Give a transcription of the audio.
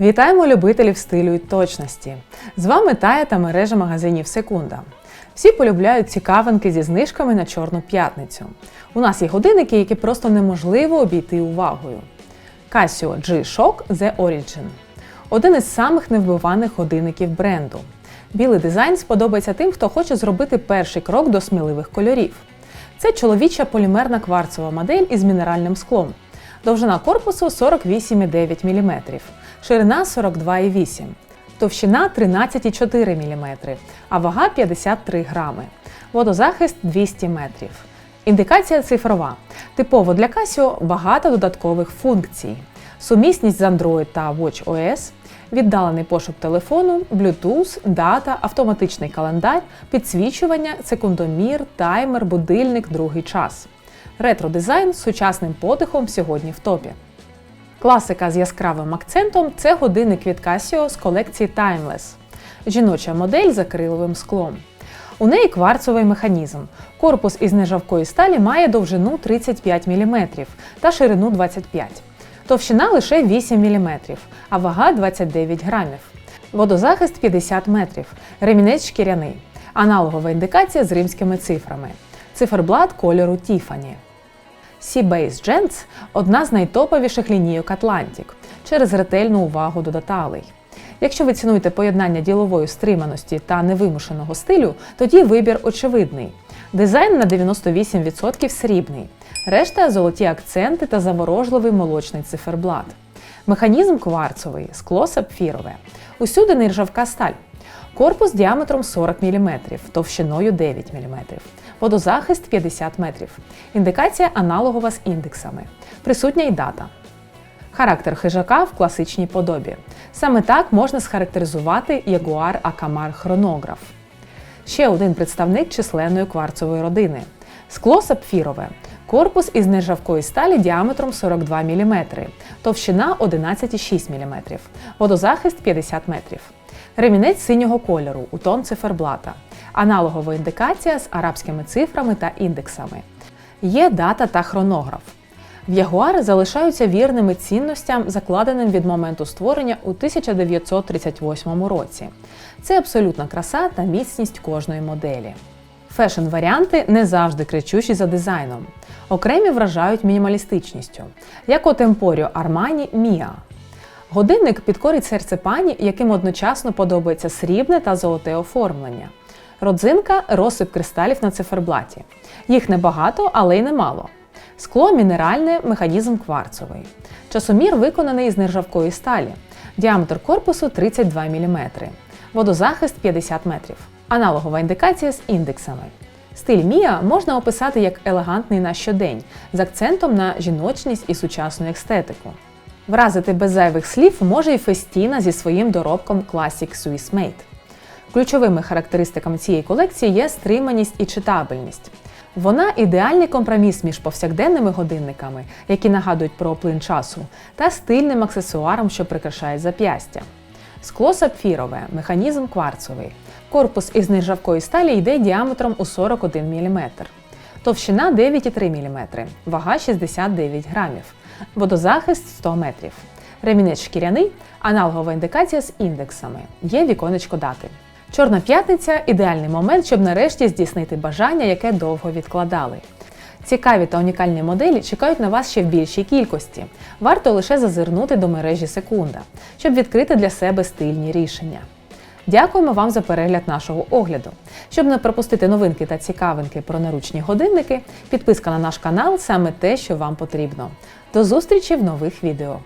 Вітаємо любителів стилю і точності. З вами Тая та мережа магазинів Секунда. Всі полюбляють цікавинки зі знижками на Чорну п'ятницю. У нас є годинники, які просто неможливо обійти увагою. Casio G-Shock The Origin один із самих невбиваних годинників бренду. Білий дизайн сподобається тим, хто хоче зробити перший крок до сміливих кольорів. Це чоловіча полімерна кварцова модель із мінеральним склом. Довжина корпусу 48,9 мм, ширина 42,8 товщина 13,4 мм, а вага 53 грами. Водозахист 200 метрів. Індикація цифрова. Типово для Casio багато додаткових функцій. Сумісність з Android та WatchOS, віддалений пошук телефону, Bluetooth, дата, автоматичний календар, підсвічування, секундомір, таймер, будильник, другий час. Ретро-дизайн з сучасним подихом сьогодні в топі. Класика з яскравим акцентом це годинник від Casio з колекції Timeless. Жіноча модель з акриловим склом. У неї кварцовий механізм. Корпус із нержавкої сталі має довжину 35 мм та ширину 25 Товщина лише 8 мм, а вага 29 грамів. Водозахист 50 метрів. Ремінець шкіряний. Аналогова індикація з римськими цифрами. Циферблат кольору Tiffany. Sea-Base Gents – одна з найтоповіших лінійок Atlantic через ретельну увагу до деталей. Якщо ви цінуєте поєднання ділової стриманості та невимушеного стилю, тоді вибір очевидний. Дизайн на 98% срібний, решта золоті акценти та заворожливий молочний циферблат. Механізм кварцовий, скло сапфірове. Усюди нержавка сталь. Корпус діаметром 40 мм, товщиною 9 мм. Водозахист 50 метрів. Індикація аналогова з індексами. Присутня й дата. Характер хижака в класичній подобі. Саме так можна схарактеризувати Jaguar Akamar хронограф. Ще один представник численної кварцової родини. Скло сапфірове. Корпус із нержавкої сталі діаметром 42 мм, товщина 11,6 мм, водозахист 50 метрів. Ремінець синього кольору у тон циферблата. Аналогова індикація з арабськими цифрами та індексами. Є дата та хронограф. В Ягуари залишаються вірними цінностям, закладеним від моменту створення у 1938 році. Це абсолютна краса та міцність кожної моделі. Фешн-варіанти не завжди кричущі за дизайном. Окремі вражають мінімалістичністю, як у темпоріо Armani Mia. Годинник підкорить серце пані, яким одночасно подобається срібне та золоте оформлення. Родзинка розсип кристалів на циферблаті. Їх небагато, але й немало. Скло мінеральне, механізм кварцовий. Часомір виконаний з нержавкої сталі. Діаметр корпусу 32 мм. Водозахист 50 метрів. Аналогова індикація з індексами. Стиль Мія можна описати як елегантний на щодень з акцентом на жіночність і сучасну естетику. Вразити без зайвих слів може і Фестіна зі своїм доробком Classic Swiss Made. Ключовими характеристиками цієї колекції є стриманість і читабельність. Вона ідеальний компроміс між повсякденними годинниками, які нагадують про плин часу, та стильним аксесуаром, що прикрашає зап'ястя. Скло сапфірове, механізм кварцовий. Корпус із нержавкої сталі йде діаметром у 41 мм. Товщина 9,3 мм, вага 69 грамів. Водозахист 100 метрів. Ремінець шкіряний, аналогова індикація з індексами. Є віконечко дати. Чорна п'ятниця ідеальний момент, щоб нарешті здійснити бажання, яке довго відкладали. Цікаві та унікальні моделі чекають на вас ще в більшій кількості. Варто лише зазирнути до мережі секунда, щоб відкрити для себе стильні рішення. Дякуємо вам за перегляд нашого огляду. Щоб не пропустити новинки та цікавинки про наручні годинники, підписка на наш канал саме те, що вам потрібно. До зустрічі в нових відео!